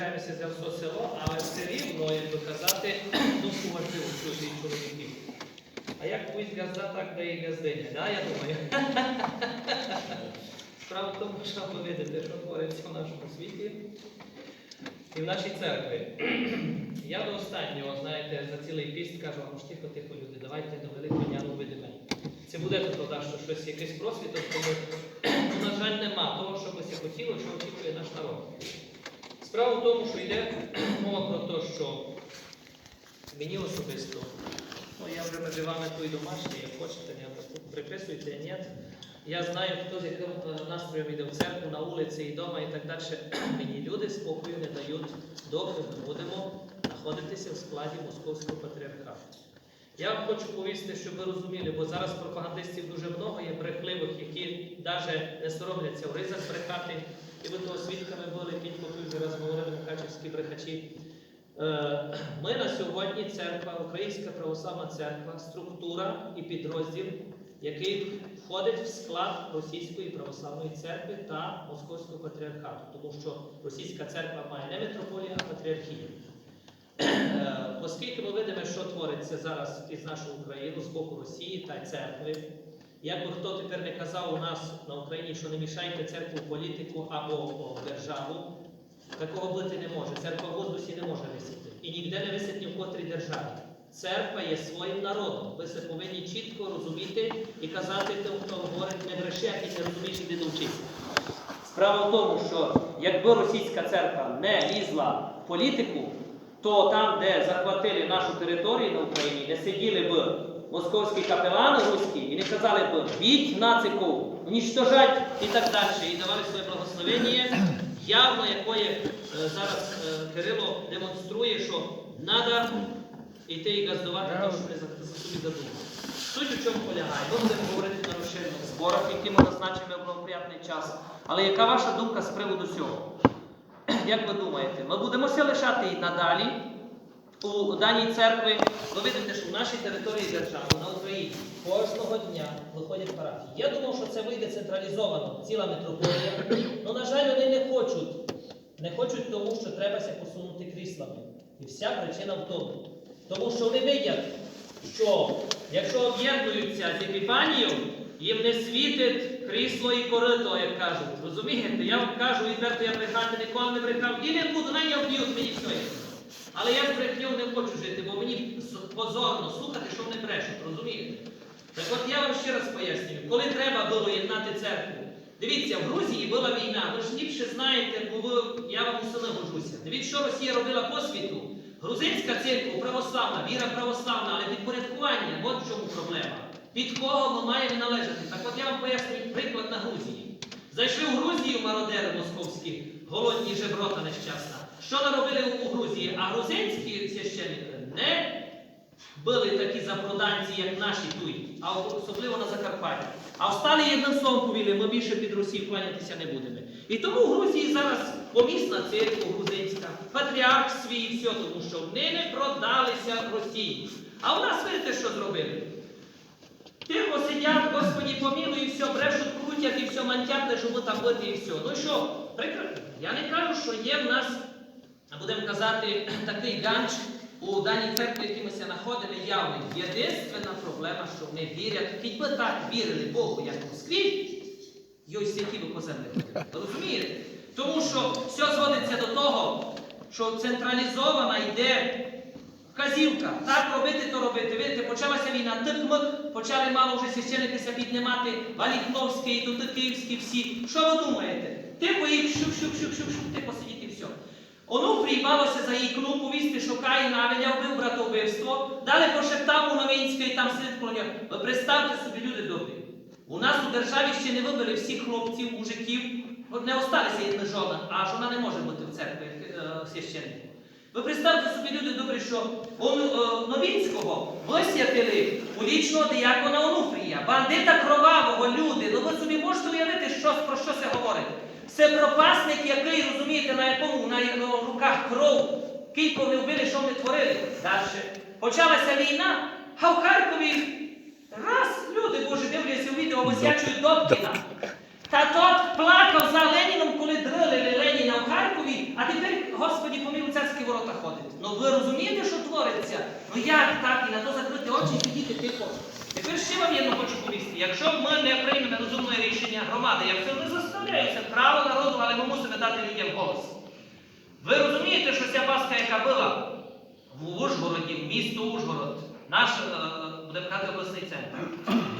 виїжджаємося за все село, але все рівно, як би казати, думку важливу чути чоловіків. А як пусть газда, так да і газдиня, да, я думаю. Справа в тому, що ви видите, що твориться в нашому світі і в нашій церкві. Я до останнього, знаєте, за цілий піст кажу, ну ж тихо, тихо, люди, давайте до великого дня ну видиме. Це буде то що щось якийсь просвіток, тому на жаль, нема того, що би хотіло, що очікує наш народ. Справа в тому, що йде мова про те, що мені особисто, ну я вже між вами той домашній, як хочете, не приписуйте, ні. Я знаю, хто з яким е, настроєм йде в церкву, на вулиці і вдома і так далі. Мені люди спокою не дають, доки ми будемо знаходитися в складі московського патріархату. Я хочу повісти, щоб ви розуміли, бо зараз пропагандистів дуже много є брехливих, які навіть не соромляться в ризах брехати. І ви того свідками були кілька тут раз говорили мукачівські брехачі. Е, Ми на сьогодні церква, Українська православна церква, структура і підрозділ, який входить в склад Російської православної церкви та Московського патріархату, тому що російська церква має не митрополію, а патріархію. Е, Оскільки ми видимо, що твориться зараз із нашою Україною з боку Росії та церкви, як би хто тепер не казав у нас на Україні, що не мішайте церкву в політику або в державу, такого бути не може. Церква в воздусі не може висіти. І ніде не висить ні в котрій державі. Церква є своїм народом. Ви це повинні чітко розуміти і казати тим, хто говорить не а ти не розумієш, іди навчися. Справа в тому, що якби російська церква не лізла в політику, то там, де захватили нашу територію на Україні, де сиділи б московські капелани руські і не казали б біть нациков, унічтожать і так далі, і давали своє благословення, явно якої е, зараз е, Кирило демонструє, що треба йти і газдувати те, що ми за, собі задумали. Суть у чому полягає? Ми будемо говорити на розширених зборах, які ми назначимо в благоприятний час. Але яка ваша думка з приводу цього? Як ви думаєте, ми будемося лишати і надалі у даній церкві? Ви видите, що в нашій території держави, на Україні, кожного дня виходять парафії. Я думав, що це вийде централізовано, ціла митрополія. Ну, на жаль, вони не хочуть. Не хочуть тому, що требася посунути кріслами. І вся причина в тому. Тому що вони видять, що якщо об'єднуються з Епіфанією, їм не світить крісло і корито, як кажуть. Розумієте? Я вам кажу, відверто я брехати ніколи не брехав і не буду, навіть об'ють мені все. Але я з брехню не хочу жити, бо мені позорно слухати, що вони брешуть, розумієте? Так от я вам ще раз пояснюю, коли треба було єднати церкву. Дивіться, в Грузії була війна, ви ж ліпше знаєте, бо ви, я вам усе не годжуся. Дивіться, що Росія робила по світу. Грузинська церква православна, віра православна, але підпорядкування, от в чому проблема. Під кого ми маємо належати? Так от я вам пояснюю приклад на Грузії. Зайшли в Грузію мародери московські, голодні жеброта нещасна. Що наробили у Грузії? А грузинські священники не були такі запроданці, як наші тут, а особливо на Закарпатті. А встали і одним словом повіли, ми більше під Росію кланятися не будемо. І тому в Грузії зараз помісна церква грузинська, патріарх свій і все, тому що вони не продалися Росії. А у нас видите, що зробили? Тихо сидять, Господі помілуй, і все, брешуть, крутять, і все, мантять, ми там бити, і все. Ну що, прекрасно. Я не кажу, що є в нас, будемо казати, такий ганч у даній церкві, в якій ми знаходимо, явний. Єдинственна проблема, що вони вірять, хоч би так вірили Богу, як Москві, йой святі би по землі. Розумієте? Тому що все зводиться до того, що централізована йде Вказівка, так робити, то робити. Видите, почалася війна, тик-мик, почали мало вже священники піднімати, Валіхновський, київські всі. Що ви думаєте? Тихо їх шук-шук-шук-шук-шук, тихо сидіть і все. Онуфрій балося за її кну повісти, що Каїн Авеля вбив братовбивство, далі пошептав у Новинський, там сидить коло нього. Представте собі, люди добрі. У нас у державі ще не вибили всіх хлопців, мужиків, не осталися jedna жона, а жона не може бути в церкві е, священником. Ви представте собі, люди добрі, що е, Новінського висвятили у вічного диякона Онуфрія, бандита кровавого, люди. Ну ви собі можете уявити, що, про що це говорить? Це пропасник, який, розумієте, на якому на його руках кров, кілько не вбили, що вони творили. Далі. Почалася війна, а в Харкові раз люди Боже дивляться у відео, висячують Добкіна. Та тот плакав за Леніном, коли дрилили Леніна в Харкові, а тепер Господі, помилуй царські ворота ходить. Ну ви розумієте, що твориться? Ну як так? І на то закрити очі і сидіти тихо. Тепер ще вам єдно хочу повісти. Якщо ми не приймемо розумне рішення громади, якщо не заставляється право народу, але ми мусимо дати людям голос. Ви розумієте, що ця Пасха, яка була в Ужгороді, в місто Ужгород, наш, е, будемо казати, обласний центр,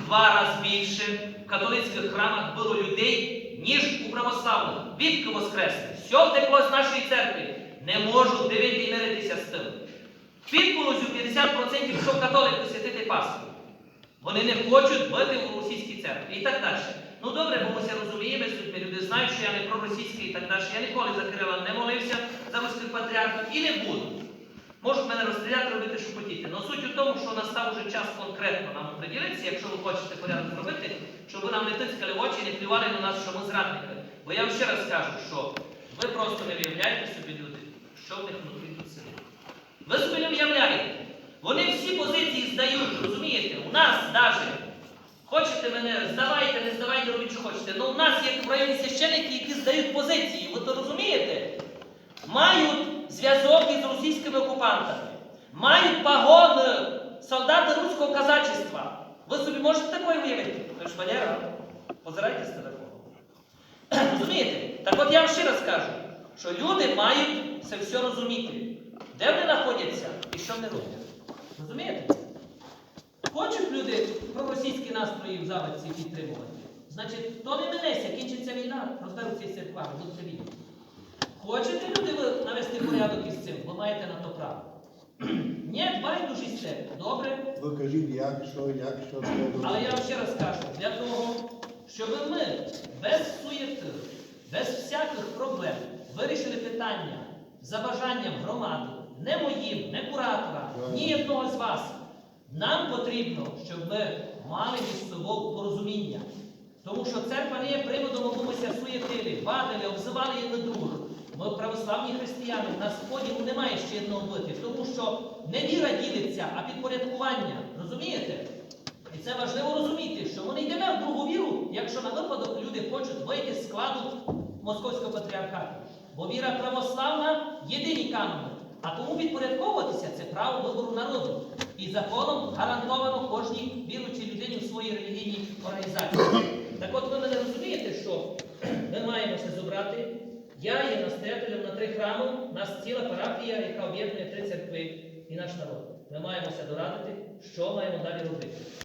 два рази більше в католицьких храмах було людей, ніж у православних. Відки воскресли. Все втекло з нашої церкви. Не можу дивити і миритися з тим. Підполозю 50% пішов католик посвятити Пасху. Вони не хочуть бути у російській церкві і так далі. Ну добре, бо ми це розуміємо, людьми люди знають, що я не проросійський і так далі. Я ніколи за Кирила не молився за руських патріархів і не буду. Можуть мене розстріляти, робити, що хотіти. Но суть у тому, що настав уже час конкретно нам оприділитися, якщо ви хочете порядок зробити, щоб ви нам не тискали очі і не плювали на нас, що ми зрадники. Бо я вам ще раз скажу, що ви просто не виявляєте собі люди, що в них внутрі тут сидить. Ви собі не уявляєте. Вони всі позиції здають, розумієте? У нас навіть. Хочете мене, здавайте, не здавайте, робіть, що хочете. Ну у нас є в районі священники, які здають позиції. Ви то розумієте? Мають зв'язок із російськими окупантами, мають пагони солдати руського казачества. Ви собі можете такое уявити? Ви ж Валера, позирайте з телефону. Розумієте? Так от я вам ще раз кажу, що люди мають це все розуміти, де вони знаходяться і що вони роблять. Розумієте? Хочуть люди проросійські настрої в заводці підтримувати. Значить, то не минеться, кінчиться війна, розберуться із церквами, будете відео. Хочете люди ви навести порядок із цим, ви маєте на то право. Ні, байдужість це. Добре. Ви кажіть, як, що, як, що. Але я вам ще раз кажу, для того, щоб ми без суєти, без всяких проблем вирішили питання за бажанням громади, не моїм, не куратора, ні одного з вас. Нам потрібно, щоб ми мали між собою порозуміння. Тому що церква не є приводом, ми суєтили, вадили, обзивали один других. Ми православні християни, на сході немає ще одного бити, тому що не віра ділиться, а підпорядкування. Розумієте? І це важливо розуміти, що ми не йдемо в другу віру, якщо на випадок люди хочуть вийти з складу московського патріархату. Бо віра православна єдині канони. А тому підпорядковуватися це право вибору народу. І законом гарантовано кожній віруючій людині в своїй релігійній організації. Так от ви мене розумієте, що ми маємося зібрати. Я є настоятелем на три храми, у нас ціла парафія, яка об'єднує три церкви і наш народ. Ми маємося дорадити, що маємо далі робити.